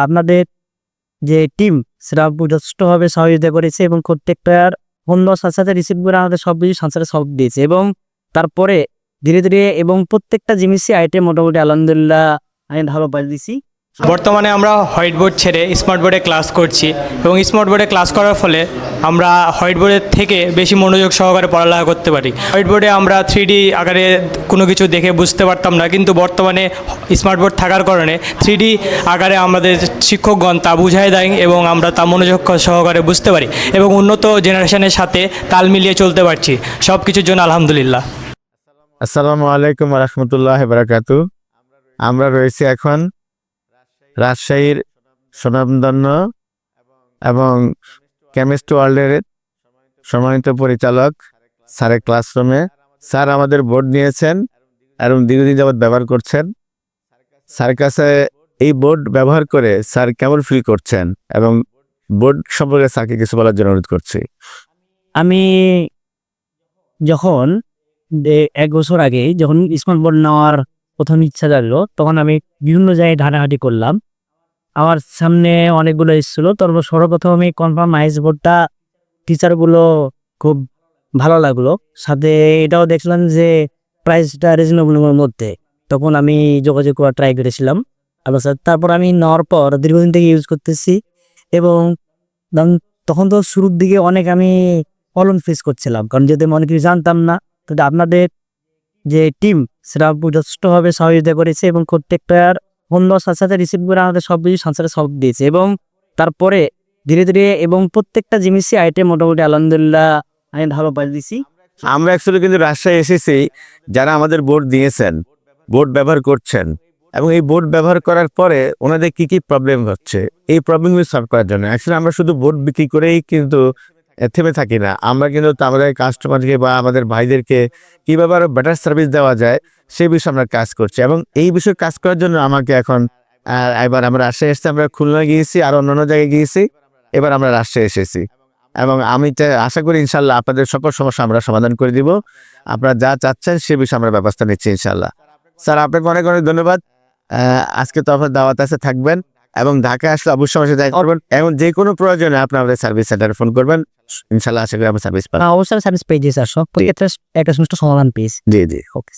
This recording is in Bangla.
আপনাদের যে টিম সেটা যথেষ্টভাবে সহযোগিতা করেছে এবং প্রত্যেকটার ফোন দেওয়ার সাথে সাথে রিসিভ করে আমাদের সব কিছু সাথে সাথে সব দিয়েছে এবং তারপরে ধীরে ধীরে এবং প্রত্যেকটা জিনিসই আইটেম মোটামুটি আলহামদুলিল্লাহ আমি ভালো পাই দিছি বর্তমানে আমরা হোয়াইট বোর্ড ছেড়ে স্মার্ট বোর্ডে ক্লাস করছি এবং স্মার্ট বোর্ডে ক্লাস করার ফলে আমরা হোয়াইট বোর্ডের থেকে বেশি মনোযোগ সহকারে পড়ালেখা করতে পারি। হোয়াইট বোর্ডে আমরা থ্রি ডি আকারে কোনো কিছু দেখে বুঝতে পারতাম না, কিন্তু বর্তমানে স্মার্ট বোর্ড থাকার কারণে থ্রি ডি আকারে আমাদের শিক্ষকগণ তা বুঝাই দেয় এবং আমরা তা মনোযোগ সহকারে বুঝতে পারি এবং উন্নত জেনারেশনের সাথে তাল মিলিয়ে চলতে পারছি। সব কিছুর জন্য আলহামদুলিল্লাহ। আসসালামু আলাইকুম রহমতুল্লাহ বারাকাতু আমরা রয়েছি এখন রাজশাহীর স্বনামধন্য এবং কেমিস্ট ওয়ার্ল্ডের সম্মানিত পরিচালক স্যারের ক্লাসরুমে। স্যার আমাদের বোর্ড নিয়েছেন এবং দীর্ঘদিন যাবৎ ব্যবহার করছেন। স্যার কাছে এই বোর্ড ব্যবহার করে স্যার কেমন ফিল করছেন এবং বোর্ড সম্পর্কে স্যারকে কিছু বলার জন্য অনুরোধ করছি। আমি যখন এক বছর আগে যখন স্মার্ট বোর্ড নেওয়ার প্রথম ইচ্ছা জাগলো, তখন আমি বিভিন্ন জায়গায় ঘাটাঘাটি করলাম। আমার সামনে অনেকগুলো এসেছিল তারপর সর্বপ্রথম আমি কনফার্ম আইস বোর্ডটা টিচারগুলো খুব ভালো লাগল। সাথে এটাও দেখলাম যে প্রাইসটা রিজনেবলের মধ্যে। তখন আমি যোগাযোগ করা ট্রাই করেছিলাম। আবার স্যার তারপর আমি নেওয়ার পর দীর্ঘদিন থেকে ইউজ করতেছি এবং তখন- তো শুরুর দিকে অনেক আমি ফলন ফেস করছিলাম। কারণ যদি আমি অনেক কিছু জানতাম না কিন্তু আপনাদের যে টিম সেটা যথেষ্টভাবে সহযোগিতা করেছে এবং প্রত্যেকটার ফোন সাথে সাথে রিসিভ করে আমাদের সব কিছু সাথে সলভ দিয়েছে এবং তারপরে ধীরে ধীরে এবং প্রত্যেকটা জিনিসই আইটেম মোটামুটি আলহামদুলিল্লাহ আমি ভালো পাই দিছি। আমরা অ্যাকচুয়ালি কিন্তু রাজশাহী এসেছি, যারা আমাদের বোর্ড দিয়েছেন বোর্ড ব্যবহার করছেন এবং এই বোর্ড ব্যবহার করার পরে ওনাদের কি কি প্রবলেম হচ্ছে, এই প্রবলেমগুলো সলভ করার জন্য। অ্যাকচুয়ালি আমরা শুধু বোর্ড বিক্রি করেই কিন্তু থেমে থাকি না। আমরা কিন্তু আমাদের কাস্টমারকে বা আমাদের ভাইদেরকে কীভাবে আরও বেটার সার্ভিস দেওয়া যায় সেই বিষয়ে আমরা কাজ করছি এবং এই বিষয়ে কাজ করার জন্য আমাকে এখন এবার আমরা রাজশাহী এসেছি, আমরা খুলনা গিয়েছি, আর অন্যান্য জায়গায় গিয়েছি, এবার আমরা রাজশাহী এসেছি। এবং আমি আশা করি ইনশাল্লাহ আপনাদের সকল সমস্যা আমরা সমাধান করে দিব। আপনারা যা চাচ্ছেন সে বিষয়ে আমরা ব্যবস্থা নিচ্ছি ইনশাল্লাহ স্যার, আপনাকে অনেক অনেক ধন্যবাদ। আজকে তো আপনার দাওয়াত আছে, থাকবেন। এবং ঢাকায় আসলে অবশ্যই আমার সাথে দেখা করবেন। এবং যে কোনো প্রয়োজনে আপনি আমাদের সার্ভিস সেন্টারে ফোন করবেন। ইনশাল্লাহ আশা করি আমরা সার্ভিস পাবেন অবশ্যই সার্ভিস পেয়েছি স্যার। সব ক্ষেত্রে একটা সুষ্ঠু সমাধান পেয়েছি। জি জি। ওকে